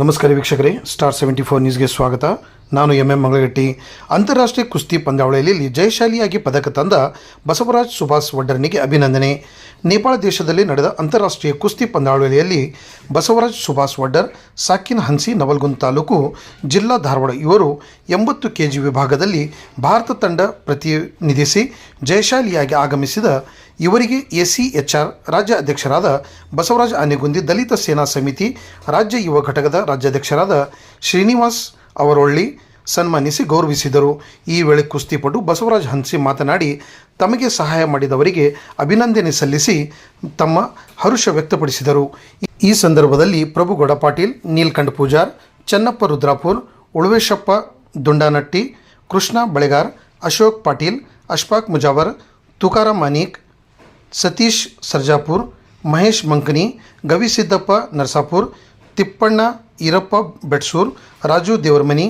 ನಮಸ್ಕಾರ ವೀಕ್ಷಕರೇ star seventy four ನ್ಯೂಸ್ಗೆ ಸ್ವಾಗತ. ನಾನು ಎಂ ಎಂ ಮಂಗಳಗಟ್ಟಿ. ಅಂತಾರಾಷ್ಟ್ರೀಯ ಕುಸ್ತಿ ಪಂದ್ಯಾವಳಿಯಲ್ಲಿ ಜಯಶಾಲಿಯಾಗಿ ಪದಕ ತಂದ ಬಸವರಾಜ್ ಸುಭಾಷ್ ವಡ್ಡರ್ನಿಗೆ ಅಭಿನಂದನೆ. ನೇಪಾಳ ದೇಶದಲ್ಲಿ ನಡೆದ ಅಂತಾರಾಷ್ಟ್ರೀಯ ಕುಸ್ತಿ ಪಂದ್ಯಾವಳಿಯಲ್ಲಿ ಬಸವರಾಜ್ ಸುಭಾಷ್ ವಡ್ಡರ್, ಸಾಕಿನ ಹನ್ಸಿ, ನವಲ್ಗುಂದ್ ತಾಲೂಕು ಜಿಲ್ಲಾ ಧಾರವಾಡ ಇವರು ಎಂಬತ್ತು ಕೆಜಿ ವಿಭಾಗದಲ್ಲಿ ಭಾರತ ತಂಡ ಪ್ರತಿನಿಧಿಸಿ ಜಯಶಾಲಿಯಾಗಿ ಆಗಮಿಸಿದ ಇವರಿಗೆ ಎಸಿಎಚ್ಆರ್ ರಾಜ್ಯ ಅಧ್ಯಕ್ಷರಾದ ಬಸವರಾಜ್ ಆನೆಗುಂದಿ ದಲಿತ ಸೇನಾ ಸಮಿತಿ ರಾಜ್ಯ ಯುವ ಘಟಕದ ರಾಜ್ಯಾಧ್ಯಕ್ಷರಾದ ಶ್ರೀನಿವಾಸ್ ಅವರೊಳ್ಳಿ ಸನ್ಮಾನಿಸಿ ಗೌರವಿಸಿದರು. ಈ ವೇಳೆ ಕುಸ್ತಿಪಟು ಬಸವರಾಜ್ ಹನ್ಸಿ ಮಾತನಾಡಿ, ತಮಗೆ ಸಹಾಯ ಮಾಡಿದವರಿಗೆ ಅಭಿನಂದನೆ ಸಲ್ಲಿಸಿ ತಮ್ಮ ಹರುಷ ವ್ಯಕ್ತಪಡಿಸಿದರು. ಈ ಸಂದರ್ಭದಲ್ಲಿ ಪ್ರಭು ಪಾಟೀಲ್ ನೀಲ್ಕಂಠ ಪೂಜಾರ್, ಚನ್ನಪ್ಪ ರುದ್ರಾಪುರ್, ಉಳುವೇಶಪ್ಪ ದುಂಡಾನಟ್ಟಿ, ಕೃಷ್ಣ ಬಳೆಗಾರ್, ಅಶೋಕ್ ಪಾಟೀಲ್, ಅಶ್ಫಾಕ್ ಮುಜಾವರ್ ತುಕಾರಾಮ್ ಮಾನೀಕ್ ಸತೀಶ್ ಸರ್ಜಾಪುರ್, ಮಹೇಶ್ ಮಂಕನಿ ಗವಿಸಿದ್ದಪ್ಪ ನರಸಾಪುರ್ ತಿಪ್ಪಣ್ಣ, ಈರಪ್ಪ ಬೆಟ್ಸೂರ್, ರಾಜು ದೇವರಮನಿ,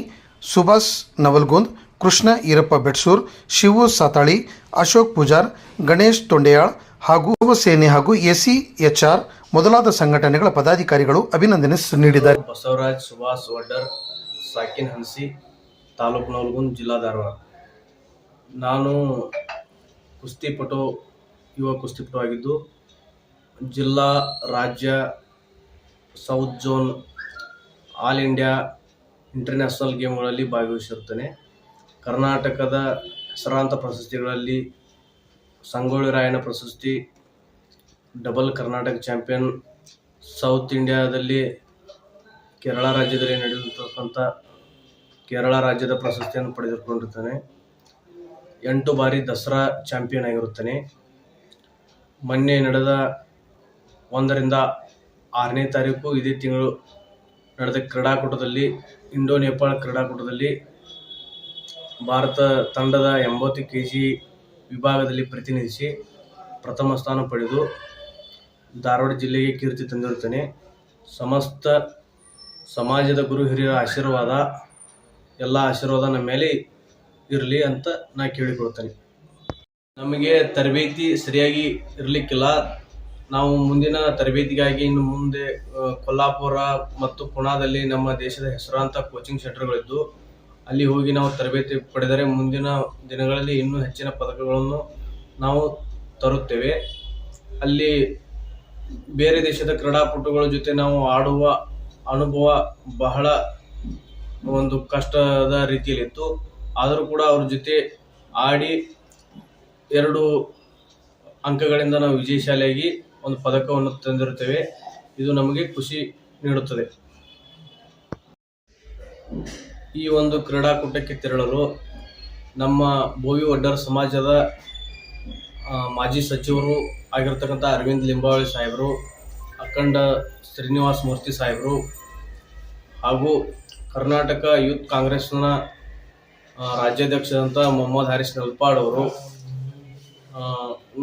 ಸುಭಾಷ್ ನವಲ್ಗುಂದ್, ಕೃಷ್ಣ, ಈರಪ್ಪ ಬೆಟ್ಸೂರ್, ಶಿವು ಸಾತಾಳಿ, ಅಶೋಕ್ ಪೂಜಾರ್, ಗಣೇಶ್ ತೊಂಡೆಯಾಳ್ ಹಾಗೂ ಸೇನೆ ಹಾಗೂ ಎಸಿ ಎಚ್ ಆರ್ ಮೊದಲಾದ ಸಂಘಟನೆಗಳ ಪದಾಧಿಕಾರಿಗಳು ಅಭಿನಂದನೆ ನೀಡಿದ್ದಾರೆ. ಬಸವರಾಜ್, ಸುಭಾಷ್, ವಡ್ಡರ್, ಸಾಕಿನ್ ಹನ್ಸಿ, ತಾಲೂಕು ನವಲ್ಗುಂದ್, ಜಿಲ್ಲಾ ಧಾರವಾಡ. ನಾನು ಕುಸ್ತಿಪಟು, ಯುವ ಕುಸ್ತಿಪಟು ಆಗಿದ್ದು, ಜಿಲ್ಲಾ, ರಾಜ್ಯ south zone all India international ಗೇಮ್ಗಳಲ್ಲಿ ಭಾಗವಹಿಸಿರುತ್ತೇನೆ. ಕರ್ನಾಟಕದ ಹೆಸರಾಂತ ಪ್ರಶಸ್ತಿಗಳಲ್ಲಿ ಸಂಗೊಳ್ಳಿ ರಾಯನ ಪ್ರಶಸ್ತಿ, ಡಬಲ್ ಕರ್ನಾಟಕ ಚಾಂಪಿಯನ್, ಸೌತ್ ಇಂಡಿಯಾದಲ್ಲಿ ಕೇರಳ ರಾಜ್ಯದಲ್ಲಿ ನಡೆದಿರ್ತಕ್ಕಂಥ ಕೇರಳ ರಾಜ್ಯದ ಪ್ರಶಸ್ತಿಯನ್ನು ಪಡೆದುಕೊಂಡಿರ್ತಾನೆ ಎಂಟು ಬಾರಿ ದಸರಾ ಚಾಂಪಿಯನ್ ಆಗಿರುತ್ತಾನೆ. ಮೊನ್ನೆ ನಡೆದ ಒಂದರಿಂದ ಆರನೇ ತಾರೀಕು ಇದೇ ತಿಂಗಳು ನಡೆದ ಕ್ರೀಡಾಕೂಟದಲ್ಲಿ, ಇಂಡೋ ನೇಪಾಳ ಕ್ರೀಡಾಕೂಟದಲ್ಲಿ ಭಾರತ ತಂಡದ ಎಂಬತ್ತು ಕೆ ಜಿ ವಿಭಾಗದಲ್ಲಿ ಪ್ರತಿನಿಧಿಸಿ ಪ್ರಥಮ ಸ್ಥಾನ ಪಡೆದು ಧಾರವಾಡ ಜಿಲ್ಲೆಗೆ ಕೀರ್ತಿ ತಂದಿರುತ್ತೇನೆ. ಸಮಸ್ತ ಸಮಾಜದ ಗುರು ಹಿರಿಯರ ಆಶೀರ್ವಾದ, ಎಲ್ಲ ಆಶೀರ್ವಾದ ನಮ್ಮ ಮೇಲೆ ಇರಲಿ ಅಂತ ನಾ ಕೇಳಿಕೊಳ್ತೇನೆ ನಮಗೆ ತರಬೇತಿ ಸರಿಯಾಗಿ ಇರಲಿಕ್ಕಿಲ್ಲ. ನಾವು ಮುಂದಿನ ತರಬೇತಿಗಾಗಿ ಇನ್ನು ಮುಂದೆ ಕೊಲ್ಲಾಪುರ ಮತ್ತು ಪುಣಾದಲ್ಲಿ ನಮ್ಮ ದೇಶದ ಹೆಸರಾಂತ ಕೋಚಿಂಗ್ ಸೆಂಟರ್ಗಳಿದ್ದು ಅಲ್ಲಿ ಹೋಗಿ ನಾವು ತರಬೇತಿ ಪಡೆದರೆ ಮುಂದಿನ ದಿನಗಳಲ್ಲಿ ಇನ್ನೂ ಹೆಚ್ಚಿನ ಪದಕಗಳನ್ನು ನಾವು ತರುತ್ತೇವೆ. ಅಲ್ಲಿ ಬೇರೆ ದೇಶದ ಕ್ರೀಡಾಪಟುಗಳ ಜೊತೆ ನಾವು ಆಡುವ ಅನುಭವ ಬಹಳ ಒಂದು ಕಷ್ಟದ ರೀತಿಯಲ್ಲಿತ್ತು. ಆದರೂ ಕೂಡ ಅವ್ರ ಜೊತೆ ಆಡಿ ಎರಡು ಅಂಕಗಳಿಂದ ನಾವು ವಿಜಯಶಾಲಿಯಾಗಿ ಒಂದು ಪದಕವನ್ನು ತಂದಿರುತ್ತೇವೆ. ಇದು ನಮಗೆ ಖುಷಿ ನೀಡುತ್ತದೆ. ಈ ಒಂದು ಕ್ರೀಡಾಕೂಟಕ್ಕೆ ತೆರಳಲು ನಮ್ಮ ಬೋವಿ ಒಡ್ಡರ್ ಸಮಾಜದ ಮಾಜಿ ಸಚಿವರು ಆಗಿರ್ತಕ್ಕಂಥ ಅರವಿಂದ್ ಲಿಂಬಾವಳಿ ಸಾಹೇಬರು, ಅಖಂಡ ಶ್ರೀನಿವಾಸ ಮೂರ್ತಿ ಸಾಹೇಬರು ಹಾಗೂ ಕರ್ನಾಟಕ ಯೂತ್ ಕಾಂಗ್ರೆಸ್ನ ರಾಜ್ಯಾಧ್ಯಕ್ಷರಂಥ ಮೊಹಮ್ಮದ್ ಹಾರಿಸ್ ನಲ್ಪಾಡ್ ಅವರು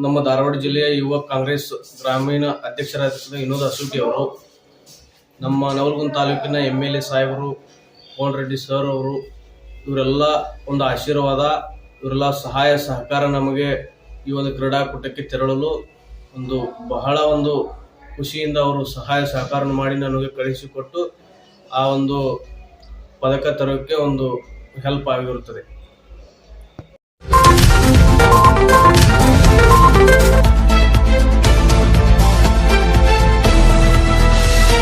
ನಮ್ಮ ಧಾರವಾಡ ಜಿಲ್ಲೆಯ ಯುವ ಕಾಂಗ್ರೆಸ್ ಗ್ರಾಮೀಣ ಅಧ್ಯಕ್ಷರಾದ ವಿನೋದ್ ಅಸೂಟಿ ಅವರು, ನಮ್ಮ ನವಲಗುಂದ ತಾಲೂಕಿನ ಎಂ ಎಲ್ ಎ ಸಾಹೇಬರು ಕೋನ್ ರೆಡ್ಡಿ ಸರ್ ಅವರು, ಇವರೆಲ್ಲ ಒಂದು ಆಶೀರ್ವಾದ, ಇವರೆಲ್ಲ ಸಹಾಯ, ಸಹಕಾರ ನಮಗೆ ಈ ಒಂದು ಕ್ರೀಡಾಕೂಟಕ್ಕೆ ತೆರಳಲು ಒಂದು ಬಹಳ ಒಂದು ಖುಷಿಯಿಂದ ಅವರು ಸಹಾಯ ಸಹಕಾರ ಮಾಡಿ ನನಗೆ ಕಳಿಸಿಕೊಟ್ಟು ಆ ಒಂದು ಪದಕ ತರೋಕ್ಕೆ ಒಂದು ಹೆಲ್ಪ್ ಆಗಿರುತ್ತದೆ.